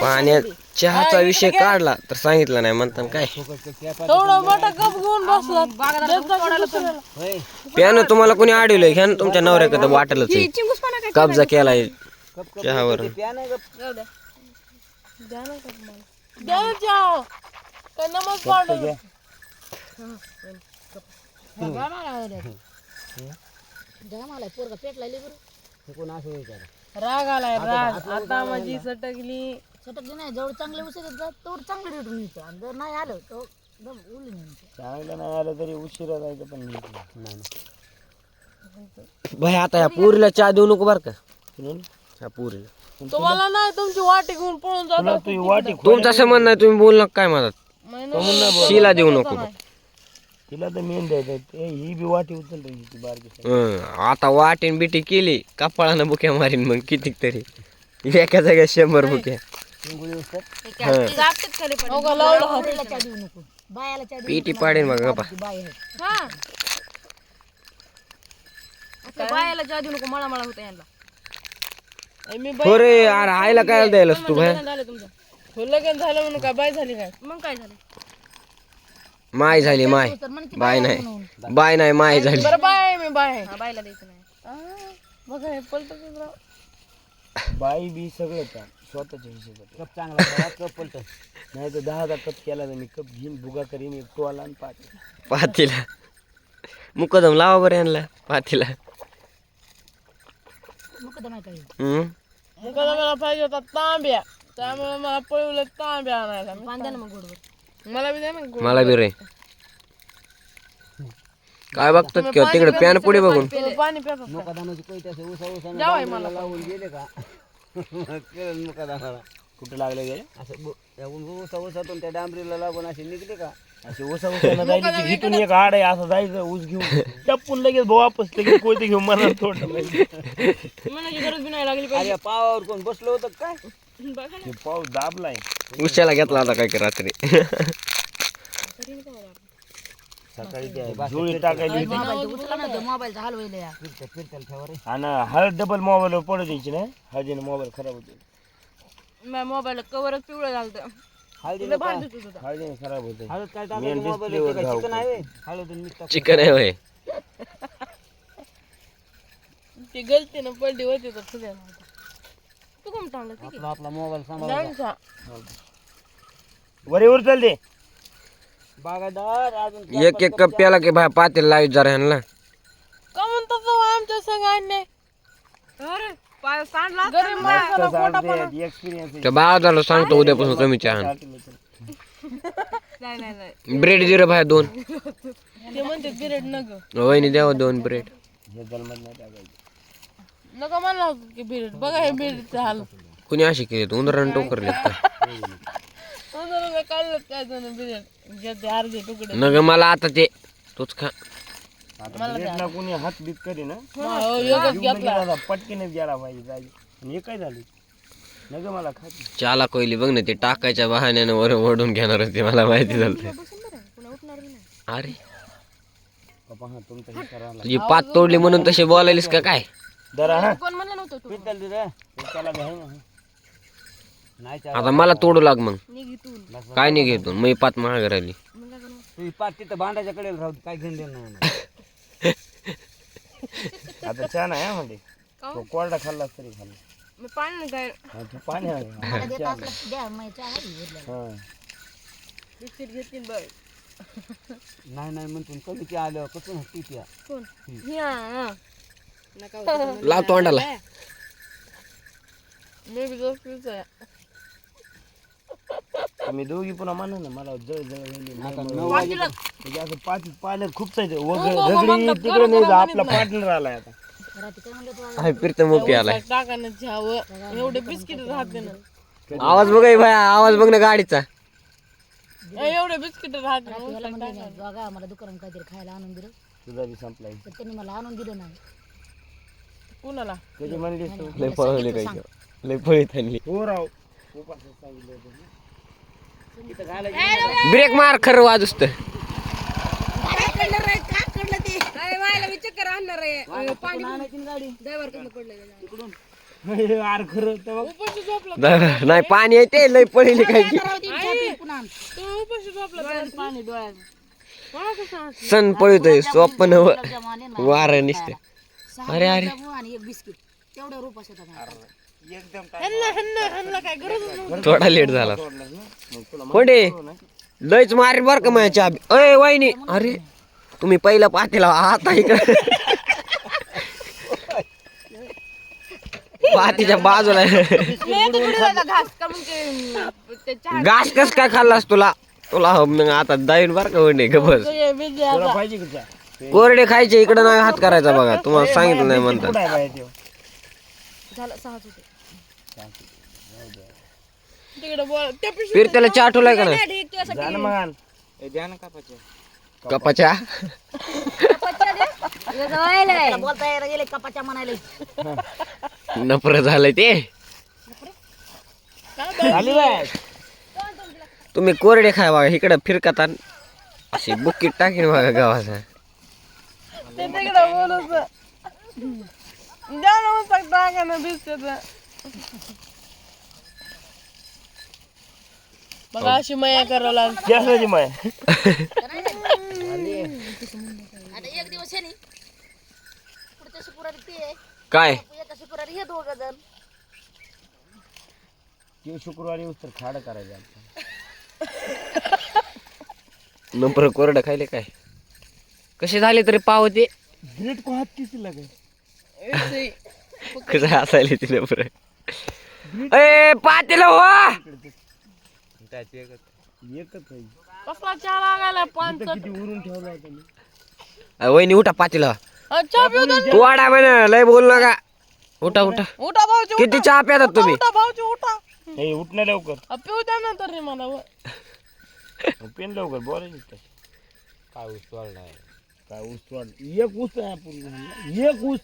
पाण्यात चहाचा विषय काढला तर सांगितलं नाही म्हणतात काय? प्यानं तुम्हाला कोणी अडवलंय? ह्यानं तुमच्या नवऱ्याकडे वाटलंच कब्जा केलाय चहावर काय नमक पावडर मला पोरगा पेटला बरं. राग आलाय राग. आता माझी सटकली. सटकली नाही जवळ चांगले उसर येत तेवढं चांगलं रेटून येतं. आणि जर नाही आलं तर एकदम उलून येतं चांगलं नाही आलं तरी उशिरा जायचं पण नाही. भाई आता ह्या पुरीला चहा देऊ नको बर का. ह्या पुरीला तुम्हाला नाही तुमची वाटी घेऊन पळून जातो. तुमचा संबंध नाही तुम्ही बोल नका काय म्हणत शिला देऊ नको तिला तर मेन द्यायचं ते ही बी वाटी उचल ती बारकी हं, आता वाटीन बिटी केली कपाळानं बुक्या मारीन मग किती तरी. एका जाग्यात शंभर बुक्या. हो बायाला चहा देऊ पिटी पाडेन मग गप्पा. नको बाय आहे. हा. आपल्या बायाला देऊ नको मला मला होतं यांना. मी हो रे अरे आईला काय द्यायलास तू झालं तुमचं. हो, लगेच झालं म्हणून काय बाय झाली काय? मग काय झालं? माय झाली माय. की बाय नाही. बाय नाही माय झाली. बरं बाय मी बाय. हा, बायला द्यायचं नाही. आ, बघा हे पलटत राव बाई बी सगळं का स्वतःच्या हिशोबात. कप चांगला कप पलट नाही तर दहा दहा कप केला तर मी कप घेईन बुगा करीन एक टोला आणि पाच पातीला मुकदम लावा बरं यांना पातीला मुकदमा काय हम्म? मुकाला मला पाहिजे होता तांब्या. त्यामुळे मला पळवलं तांब्या आणायला. मी- ना मग गोडवर मला बी द्या ना गोड. मला बी रे. काय बघतात किंवा तिकडे पॅन पुढे बघून. तुम्ही पाणी पितात का? मुकादानाची कैट असे उसा उसा जावई मला लावून गेले का? केलं मुकादानाला. कुठं लागले गेले असं बु- या उ- उसा उसातून त्या डांबरीला लागून असे निघले का? असे उसा उसाला जायला की हिथून एक आड आहे असं जायचं ऊस घेऊन. टप्पून लगेच भाऊ वापस लगेच कोयते घेऊन मला थोडं म्हणायची गरज बी नाही लागली अरे पावावर कोण बसलो होतं काय पाऊस दाबलाय. उशाला घेतला होता काय की रात्री. सकाळी त्या जुळी होती. मोबाईल या. आणि हळद डबल मोबाईलवर पडत द्यायची ना हळदीने मोबाईल खराब होते. मोबाईल कवरच पिवळं झालं हळदीने भांडत होतं. हळदीने खराब होते. हळद काय मेन डिस्प्लेवर हळद चिकन आहे होय? ती गलतीनं पडली होती तर तुझ्या तू कोण टांगलं ठीक आपला मोबाईल आहे जा. वरीवर चाल दे बागादार अजून एक एक कप प्याला की भाई पातील लावीत जरा ह्यांना का म्हणतो तो आमच्या संग आणणे अरे सांडला गरीब माणसाला पोटा पण एक्सपिरियन्स त्या बाजारला सांगतो उद्यापासून कमी चहा नाही नाही नाही। ब्रेड दे रे भाई दोन। ते म्हणते पिरियड नग। वहिनी द्यावं दोन ब्रेड। हे जलमत नाही टाकायचं नका की पिरियड बघा हे हाल कुणी अशी केली उंदरानं टोकरले उंदरानं काढलं काय दोन पिरियड घेते अर्धे तुकडे. नग मला आता ते तूच खा. आता ब्रेडला कोणी हात बीत करी ना. हो, योगच घेतला. पटकीने गेला पाहिजे जागी. आणि हे काय झालं? नग मला खाती चाला कोयली बघ ना ते टाकायच्या बहाण्यानं वर ओढून घेणार होते मला माहिती झालं अरे. पप्पा हा तुमचं हे करा तुझी पात तोडली म्हणून तसे बोलायलीस का काय? दरा हा. कोण म्हणलं नव्हतं तू घ्याय ना नाही आता मला तोडू लाग मग. काय नाही घेतो मी पात महाग राहिली. तुझी पाच तिथं भांड्याच्या कडेला राहू काय घेऊन देणार नाही आता छान आहे हा म्हणजे. तो कोरडा खाल्ला तरी खाल्ला. मी पाणी नाही काय. हा, तू पाणी आहे. हा, देत असलं की द्या मग चहा आहे उरलेला. हा. बिस्किट घेतील बघ नाही नाही म्हणतो कमी की आलं कसं हट्टी त्या कोण? हा. हा. लाव तोंडाला. तुम्ही दोघी पुन्हा म्हणा ना मला जळ जळ झाली म्हणजे असं पाच पाण्यात खूप जायचं रगडी तिकडे नाही जा, आपला पार्टनर आलाय आता. आलाय. टाकानं घ्यावं एवढे बिस्किट राहते ना. आवाज बघ भाई आवाज बघ ना गाडीचा. एवढे बिस्किट राहते मला दुकानात काहीतरी खायला आणून दिलं. तुझा बी संपलाय. तर त्यांनी मला आणून दिलं नाही. कुणाला? कधी म्हणलीस तू? लय पळवले काही लय पळीत आणली. हो राव. ब्रेक मार खरं वाजूस तर मी चक्कर आणणार आहे पाणी आणायची ना गाडी? ड्रायव्हर कडनं पडलं तिकडून आर खरं तेव्हा उपाशी झोपला. नाही पाणी येते लय पडली काय की. तो उपाशी झोपला पाणी डोळ्यात. मला कसं असं? सण पळतोय स्वप्न. वारं निसते. अरे, अरे. आणि एक बिस्किट. रुपास काय थोडा लेट झाला. कोंडे लयच मारी बर का माझ्या चहा अय वाईनी अरे तुम्ही पहिलं पातेला आता इकडे. पातीच्या बाजूला. घास कस काय खाल्लास तुला? तुला मग आता जाईन बर का वंडे गबस तुला. पाहिजे का चहा? कोरडे खायचे इकडे नाही हात करायचा बघा. तुम्हाला सांगितलं नाही त्यो? झालं फिर त्याला चहा ठेवलाय का नाही. कपाच्या? म्हणायला नफर झालंय ते. तुम्ही कोरडे खाय बघा इकडे फिरकत. अशी बुकीट टाकीन बघा गावाचा ते तिकडे बोलत द्या ना मग सांगता का ना बिस्किट बघा अशी मया करावं लागली. जास्ताची माय. आता एक दिवस आहे नी पुढच्या शुक्रवारी ते काय? एका शुक्रवारी हे दोघ जण. त्यो शुक्रवारी उस्तर खाड करायचं नंबर कोरडं खायले काय? कसे झाले तरी पाव ते ग्रेट को हात किती लागे? कसं असायले ते नंबर ए पातेला हो. एकच. कसला चहा लागायला पाच किती उरून ठेवला होता वहिनी उठा पातेला. तू वाडा म्हण लय बोल नका. उठा उठा. उठा भाऊची किती चहा प्यातात तुम्ही? उठा उठणं लवकर. अ, पिऊ द्या मला. पेन लवकर बोलायची काय ऊस तोडलाय काय ऊस तोड एक ऊस आहे पूर्ण एक ऊस